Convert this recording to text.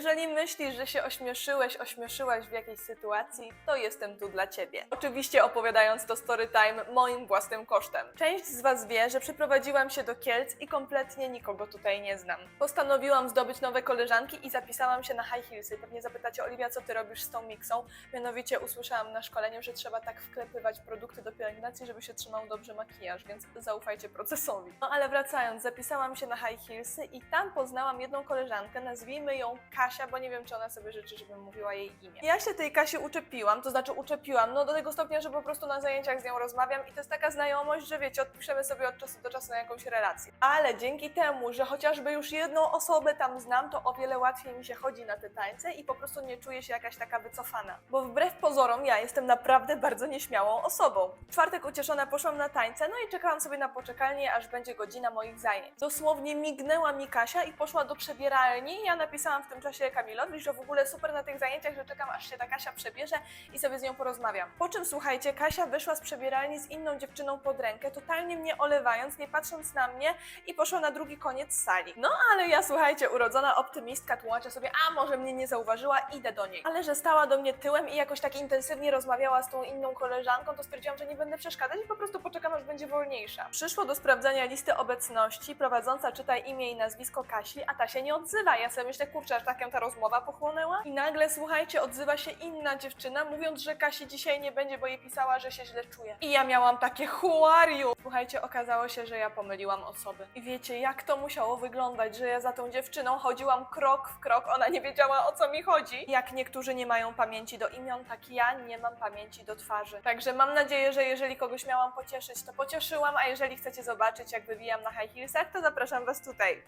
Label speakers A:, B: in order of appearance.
A: Jeżeli myślisz, że się ośmieszyłeś, ośmieszyłaś w jakiejś sytuacji, to jestem tu dla ciebie. Oczywiście opowiadając to story time moim własnym kosztem. Część z was wie, że przyprowadziłam się do Kielc i kompletnie nikogo tutaj nie znam. Postanowiłam zdobyć nowe koleżanki i zapisałam się na high heelsy. Pewnie zapytacie, Oliwia, co ty robisz z tą miksą? Mianowicie usłyszałam na szkoleniu, że trzeba tak wklepywać produkty do pielęgnacji, żeby się trzymał dobrze makijaż, więc zaufajcie procesowi. No ale wracając, zapisałam się na high heelsy i tam poznałam jedną koleżankę, nazwijmy ją Kasia, bo nie wiem, czy ona sobie życzy, żebym mówiła jej imię. Ja się tej Kasi uczepiłam, to znaczy uczepiłam, no do tego stopnia, że po prostu na zajęciach z nią rozmawiam i to jest taka znajomość, że wiecie, odpiszemy sobie od czasu do czasu na jakąś relację. Ale dzięki temu, że chociażby już jedną osobę tam znam, to o wiele łatwiej mi się chodzi na te tańce i po prostu nie czuję się jakaś taka wycofana. Bo wbrew pozorom ja jestem naprawdę bardzo nieśmiałą osobą. W czwartek ucieszona poszłam na tańce, no i czekałam sobie na poczekalnię, aż będzie godzina moich zajęć. Dosłownie mignęła mi Kasia i poszła do przebieralni. Ja napisałam w tym czasie Kamilowi, że w ogóle super na tych zajęciach, że czekam aż się ta Kasia przebierze i sobie z nią porozmawiam. Po czym słuchajcie, Kasia wyszła z przebieralni z inną dziewczyną pod rękę, totalnie mnie olewając, nie patrząc na mnie i poszła na drugi koniec sali. No ale ja słuchajcie, urodzona optymistka, tłumaczę sobie, a może mnie nie zauważyła, idę do niej. Ale że stała do mnie tyłem i jakoś tak intensywnie rozmawiała z tą inną koleżanką, to stwierdziłam, że nie będę przeszkadzać i po prostu poczekam, aż będzie wolniejsza. Przyszło do sprawdzania listy obecności, prowadząca czyta imię i nazwisko Kasi, a ta się nie odzywa. Ja sobie myślę, kurczę, aż tak ta rozmowa pochłonęła. I nagle, słuchajcie, odzywa się inna dziewczyna, mówiąc, że Kasi dzisiaj nie będzie, bo jej pisała, że się źle czuje. I ja miałam takie you? Słuchajcie, okazało się, że ja pomyliłam osoby. I wiecie, jak to musiało wyglądać, że ja za tą dziewczyną chodziłam krok w krok, ona nie wiedziała o co mi chodzi. Jak niektórzy nie mają pamięci do imion, tak ja nie mam pamięci do twarzy. Także mam nadzieję, że jeżeli kogoś miałam pocieszyć, to pocieszyłam, a jeżeli chcecie zobaczyć, jak wywijam na high heelsach, to zapraszam was tutaj.